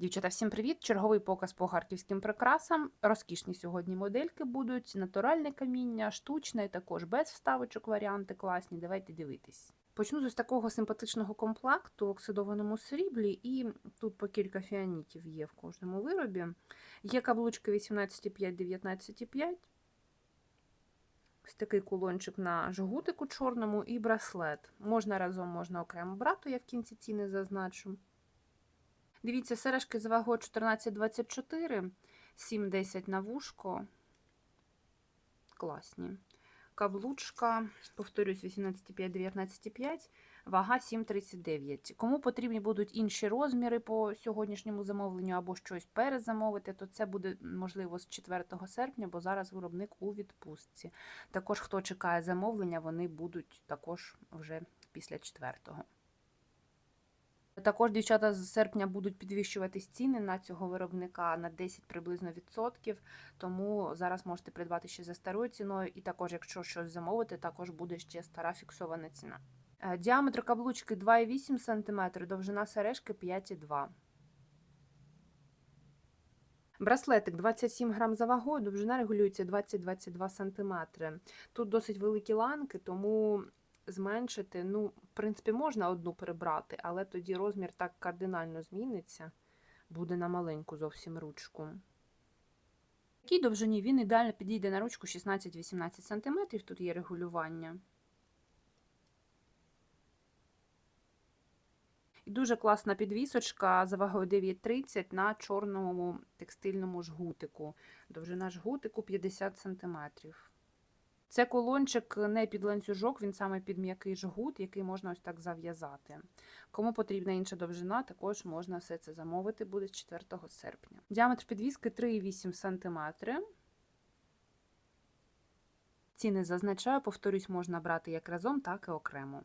Дівчата, всім привіт! Черговий показ по харківським прикрасам. Розкішні сьогодні модельки будуть, натуральне каміння, штучне, також без вставочок варіанти класні. Давайте дивитись. Почну з ось такого симпатичного комплекту в оксидованому сріблі, і тут по кілька фіанітів є в кожному виробі. Є каблучки 18,5-19,5. Ось такий кулончик на жгутику чорному і браслет. Можна разом, можна окремо брати, я в кінці ціни зазначу. Дивіться, сережки з вагою 14,24, 7,10 на вушко. Класні. Каблучка, повторюсь, 18,5, 19,5, вага 7,39. Кому потрібні будуть інші розміри по сьогоднішньому замовленню або щось перезамовити, то це буде можливо з 4 серпня, бо зараз виробник у відпустці. Також, хто чекає замовлення, вони будуть також вже після 4-го. Також дівчата з серпня будуть підвищуватись ціни на цього виробника на 10 приблизно відсотків. Тому зараз можете придбати ще за старою ціною, і також, якщо щось замовити, також буде ще стара фіксована ціна. Е, Діаметр каблучки 2,8 см, довжина сережки 5,2 Браслетик 27 грам за вагою, довжина регулюється 20-22 см. Тут досить великі ланки, тому зменшити. Ну, в принципі, можна одну прибрати, але тоді розмір так кардинально зміниться, буде на маленьку зовсім ручку. Такій довжині він ідеально підійде на ручку 16-18 см, тут є регулювання. І дуже класна підвісочка за вагою 9,30 на чорному текстильному жгутику. Довжина жгутику 50 см. Це колончик не під ланцюжок, він саме під м'який жгут, який можна ось так зав'язати. Кому потрібна інша довжина, також можна все це замовити, буде з 4 серпня. Діаметр підвіски 3,8 см. Ціни зазначаю, повторюсь, можна брати як разом, так і окремо.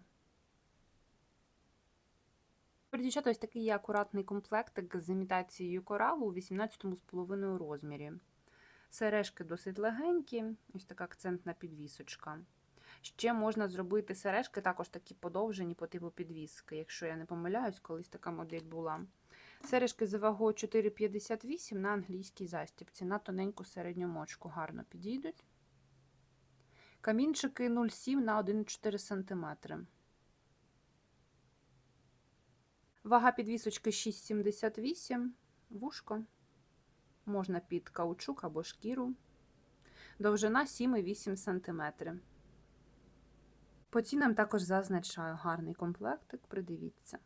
Дівчата, ось такий є акуратний комплектик з імітацією коралу у 18,5 розмірі. Сережки досить легенькі, ось така акцентна підвісочка. Ще можна зробити сережки, також такі подовжені по типу підвіски, якщо я не помиляюсь, колись така модель була. Сережки за вагою 4,58 на англійській застібці, на тоненьку середню мочку гарно підійдуть. Камінчики 0,7 на 1,4 см. Вага підвісочки 6,78 вушко можна під каучук або шкіру. Довжина 7,8 см. По цінам також зазначаю гарний комплектик, придивіться.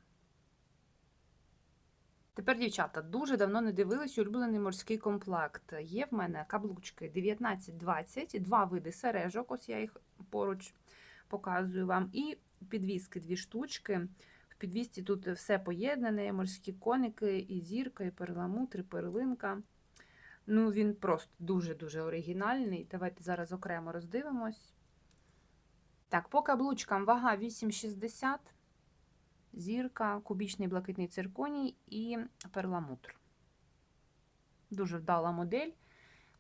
Тепер, дівчата, дуже давно не дивились улюблений морський комплект. Є в мене каблучки 19-20, два види сережок, ось я їх поруч показую вам. І підвіски дві штучки. В підвісці тут все поєднане: морські коники, і зірка, і перламутр, і перлинка. Ну, він просто дуже-дуже оригінальний. Давайте зараз окремо роздивимось. Так, по каблучкам вага 8,60, зірка, кубічний блакитний цирконій і перламутр. Дуже вдала модель.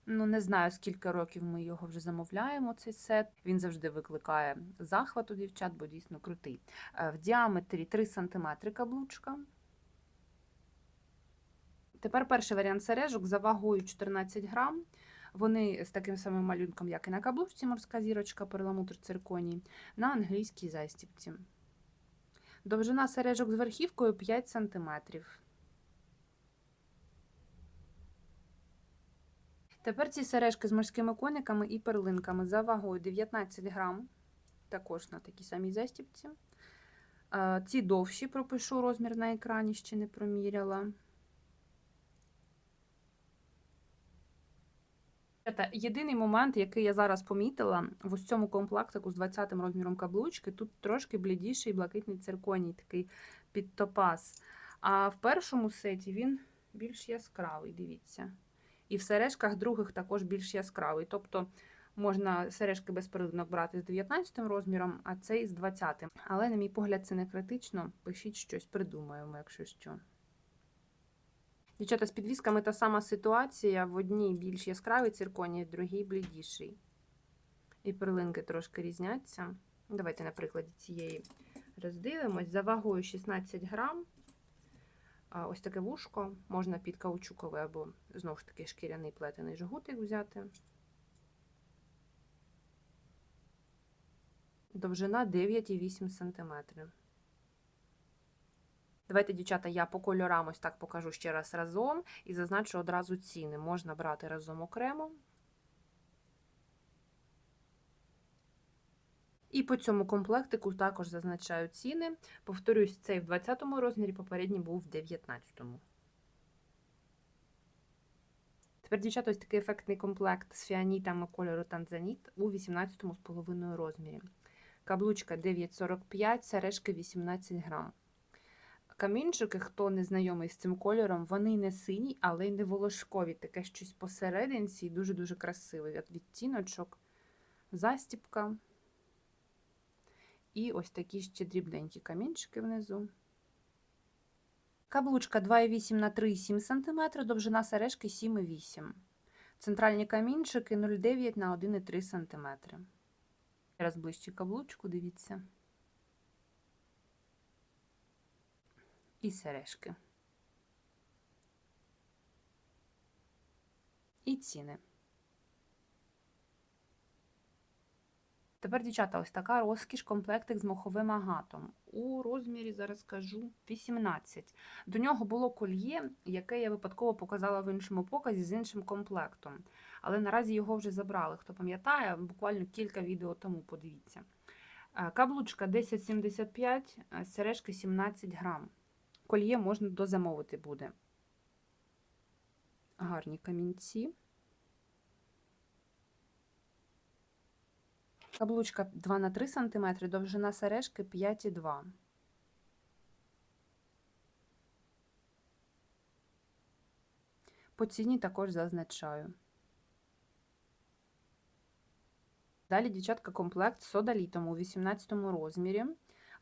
Ну, не знаю, скільки років ми його вже замовляємо, цей сет. Він завжди викликає захват у дівчат, бо дійсно крутий. Е, В діаметрі 3 см каблучка. Тепер перший варіант сережок за вагою 14 грам. Вони з таким самим малюнком, як і на каблучці, морська зірочка, перламутр цирконій, на англійській застіпці. Довжина сережок з верхівкою 5 см. Тепер ці сережки з морськими кониками і перлинками за вагою 19 грам, також на такій самій застіпці. Ці довші пропишу розмір на екрані, ще не проміряла. Єдиний момент, який я зараз помітила, в ось цьому комплектику з 20-м розміром каблучки, тут трошки блідіший блакитний цирконій, такий під топаз. А в першому сеті він більш яскравий, дивіться. І в сережках других також більш яскравий. Тобто можна сережки без перелинок брати з 19 розміром, а цей з 20. -м. Але, на мій погляд, це не критично. Пишіть щось, придумаємо, якщо що. Дівчата, з підвісками та сама ситуація. В одній більш яскравий цирконій, в другій блідіший. І перлинки трошки різняться. Давайте, на прикладі цієї роздивимось. За вагою 16 грам. Ось таке вушко, можна під каучуковий або знову ж таки шкіряний плетений жгутик взяти. Довжина 9,8 см. Давайте, дівчата, я по кольорам ось так покажу ще раз разом і зазначу одразу ціни. Можна брати разом окремо. І по цьому комплектику також зазначаю ціни. Повторюсь, цей в 20 розмірі, попередній був в 19. Тепер, дівчата, ось такий ефектний комплект з фіанітами кольору танзаніт у 18,5 розмірі. Каблучка 9,45, сережки 18 грам. Камінчики, хто не знайомий з цим кольором, вони не сині, але й не волошкові. Таке щось посерединці і дуже-дуже красивий відтіночок, застіпка. І ось такі ще дрібненькі камінчики внизу. Каблучка 2,8 на 3,7 см, довжина сережки 7,8 Центральні камінчики 0,9 на 1,3 см. Зараз ближче каблучку, дивіться. І сережки. І ціни. Тепер, дівчата, ось така розкіш комплектик з моховим агатом. У розмірі, зараз скажу, 18. До нього було кольє, яке я випадково показала в іншому показі з іншим комплектом. Але наразі його вже забрали. Хто пам'ятає, буквально кілька відео тому подивіться. Е, Каблучка 10,75, е, сережки 17 грам. Кольє можна дозамовити буде. Гарні камінці. Каблучка 2 на 3 см, довжина сережки 5,2 По ціні також зазначаю. Далі, дівчатка, комплект з содалітом у 18 розмірі.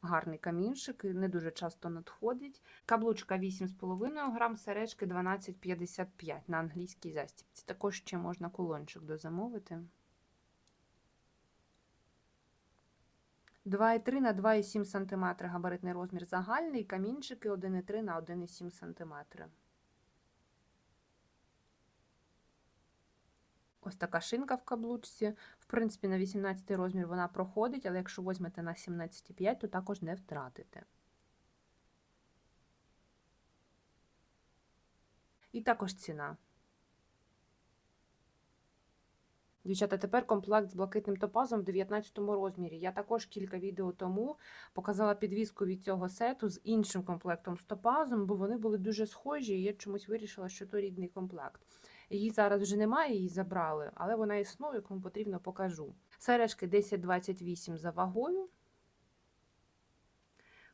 Гарний камінчик, не дуже часто надходить. Каблучка 8,5 грам, сережки 12,55 на англійській застіпці. Також ще можна кулончик дозамовити. 2,3 на 2,7 см габаритний розмір загальний, камінчики 1,3 на 1,7 см. Ось така шинка в каблучці. В принципі, на 18 розмір вона проходить, але якщо візьмете на 17,5, то також не втратите. І також ціна. Дівчата, тепер комплект з блакитним топазом в 19 розмірі. Я також кілька відео тому показала підвіску від цього сету з іншим комплектом з топазом, бо вони були дуже схожі, і я чомусь вирішила, що то рідний комплект. Її зараз вже немає, її забрали, але вона існує, кому потрібно покажу. Сережки 10,28 за вагою.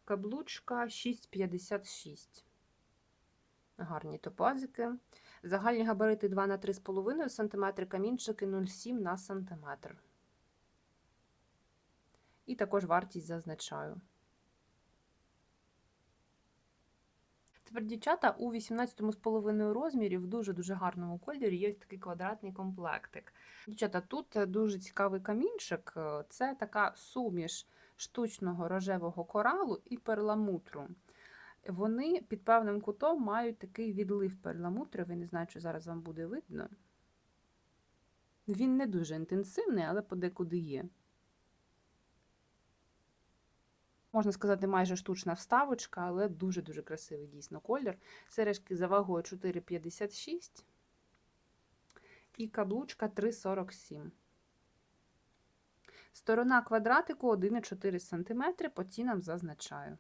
Каблучка 6,56. Гарні топазики. Загальні габарити 2 на 3,5 см, камінчики 0,7 на см. І також вартість зазначаю. Тепер, дівчата, у 18,5 розмірі в дуже-дуже гарному кольорі є такий квадратний комплектик. Дівчата, тут дуже цікавий камінчик. Це така суміш штучного рожевого коралу і перламутру. Вони під певним кутом мають такий відлив перламутровий, не знаю, чи зараз вам буде видно. Він не дуже інтенсивний, але подекуди є. Можна сказати, майже штучна вставочка, але дуже-дуже красивий дійсно колір. Сережки за вагою 4,56 і каблучка 3,47. Сторона квадратику 1,4 см, по цінам зазначаю.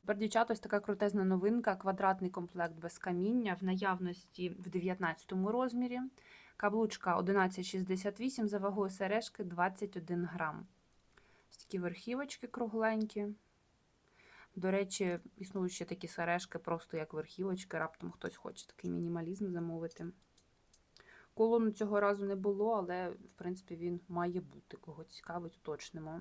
Тепер, дівчата, ось така крутезна новинка, квадратний комплект без каміння в наявності в 19 розмірі. Каблучка 11,68 за вагою сережки 21 грам. Ось такі верхівочки кругленькі. До речі, існують ще такі сережки, просто як верхівочки, раптом хтось хоче такий мінімалізм замовити. Колону цього разу не було, але, в принципі, він має бути. Кого цікавить, уточнимо.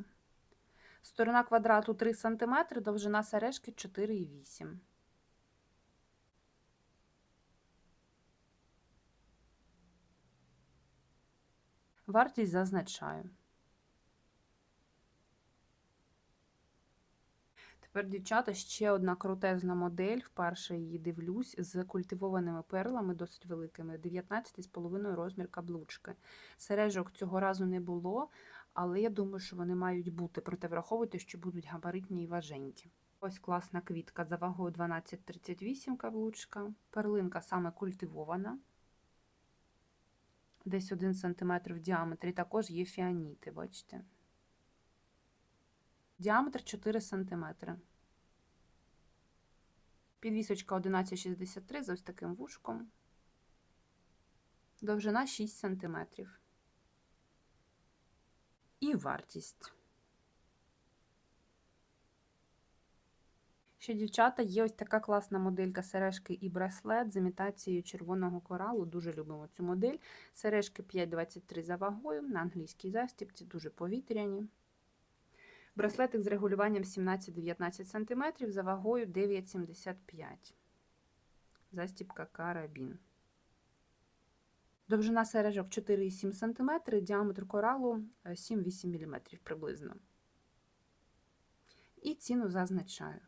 Сторона квадрату 3 см, довжина сережки 4,8 Вартість зазначаю. Тепер, дівчата, ще одна крутезна модель. Вперше її дивлюсь з культивованими перлами, досить великими. 19,5 розмір каблучки. Сережок цього разу не було, але я думаю, що вони мають бути. Проте враховуйте, що будуть габаритні і важенькі. Ось класна квітка за вагою 12,38 каблучка. Перлинка саме культивована. Десь 1 см в діаметрі. Також є фіаніти, бачите. Діаметр 4 см. Підвісочка 11,63 з ось таким вушком. Довжина 6 см. І вартість. Ще, дівчата, є ось така класна моделька сережки і браслет з імітацією червоного коралу. Дуже любимо цю модель. Сережки 5,23 за вагою, на англійській застібці, дуже повітряні. Браслетик з регулюванням 17-19 см за вагою 9,75 Застібка карабін. Довжина сережок 4,7 см, діаметр коралу 7-8 мм приблизно. І ціну зазначаю.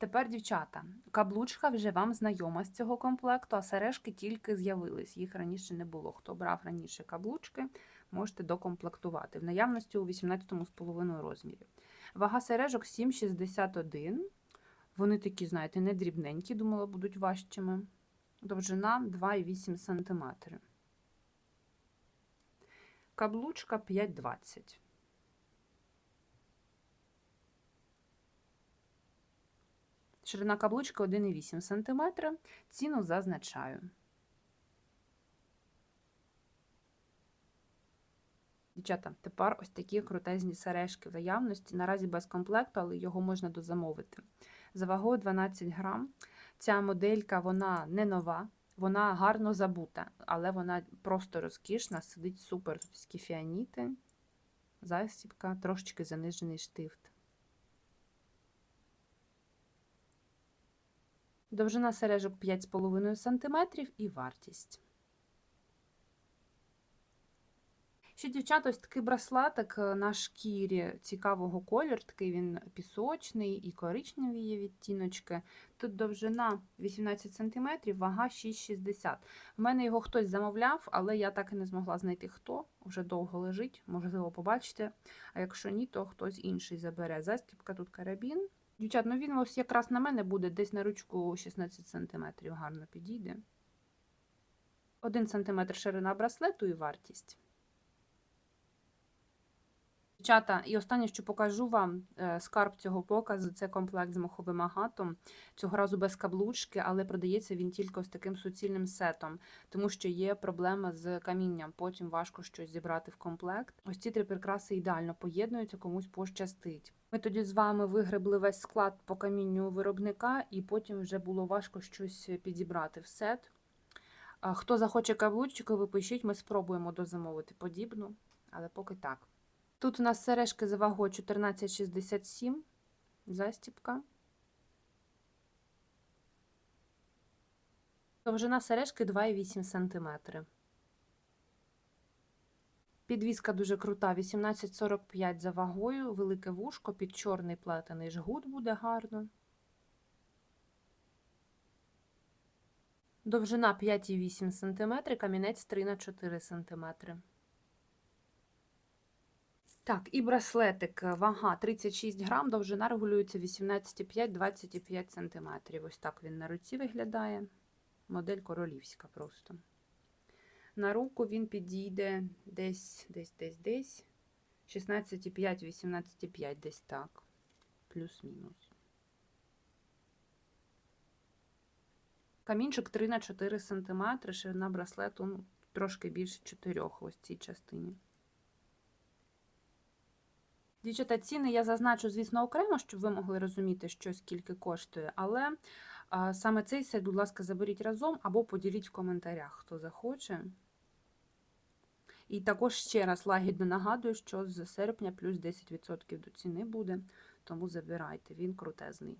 Тепер, дівчата, каблучка вже вам знайома з цього комплекту, а сережки тільки з'явились. Їх раніше не було. Хто брав раніше каблучки, можете докомплектувати. В наявності у 18,5 розмірі. Вага сережок 7,61. Вони такі, знаєте, не дрібненькі, думала, будуть важчими. Довжина 2,8 см. Каблучка 5,20. Ширина каблучки 1,8 см. Ціну зазначаю. Дівчата, тепер ось такі крутезні сережки в наявності. Наразі без комплекту, але його можна дозамовити. За вагою 12 грам. Ця моделька вона не нова, вона гарно забута, але вона просто розкішна, сидить супер. Тут такі фіаніти, засібка, трошечки занижений штифт. Довжина сережок 5,5 см і вартість. Ще, дівчата, ось такий браслетик на шкірі цікавого кольору, такий він пісочний і коричневі є відтіночки. Тут довжина 18 см, вага 6,60 В мене його хтось замовляв, але я так і не змогла знайти хто. Вже довго лежить, можливо, побачите. А якщо ні, то хтось інший забере. Застібка тут карабін. Дівчат, ну він ось якраз на мене буде десь на ручку 16 см, гарно підійде. 1 см ширина браслету і вартість. Дівчата, і останнє, що покажу вам е, скарб цього показу, це комплект з моховим агатом. Цього разу без каблучки, але продається він тільки з таким суцільним сетом, тому що є проблема з камінням, потім важко щось зібрати в комплект. Ось ці три прикраси ідеально поєднуються, комусь пощастить. Ми тоді з вами вигребли весь склад по камінню виробника, і потім вже було важко щось підібрати в сет. Хто захоче каблучку, ви пишіть, ми спробуємо дозамовити подібну, але поки так. Тут у нас сережки за вагою 14,67, застіпка. Довжина сережки 2,8 см. Підвіска дуже крута, 18,45 за вагою, велике вушко, під чорний плетений жгут буде гарно. Довжина 5,8 см, камінець 3 на 4 см. Так, і браслетик, вага 36 грам, довжина регулюється 18,5-25 см. Ось так він на руці виглядає. Модель королівська просто. На руку він підійде десь, десь, десь, десь. 16,5-18,5, десь так. Плюс-мінус. Камінчик 3 на 4 см, ширина браслету ну, трошки більше 4 ось цій частині. Дівчата, ціни я зазначу, звісно, окремо, щоб ви могли розуміти, що скільки коштує, але саме цей сайт, будь ласка, заберіть разом або поділіть в коментарях, хто захоче. І також ще раз лагідно нагадую, що з серпня плюс 10% до ціни буде, тому забирайте, він крутезний.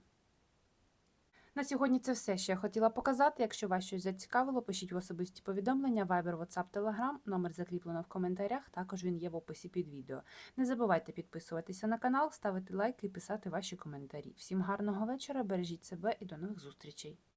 На сьогодні це все, що я хотіла показати. Якщо вас щось зацікавило, пишіть в особисті повідомлення, Viber, WhatsApp, Telegram. Номер закріплено в коментарях. Також він є в описі під відео. Не забувайте підписуватися на канал, ставити лайки і писати ваші коментарі. Всім гарного вечора, бережіть себе і до нових зустрічей!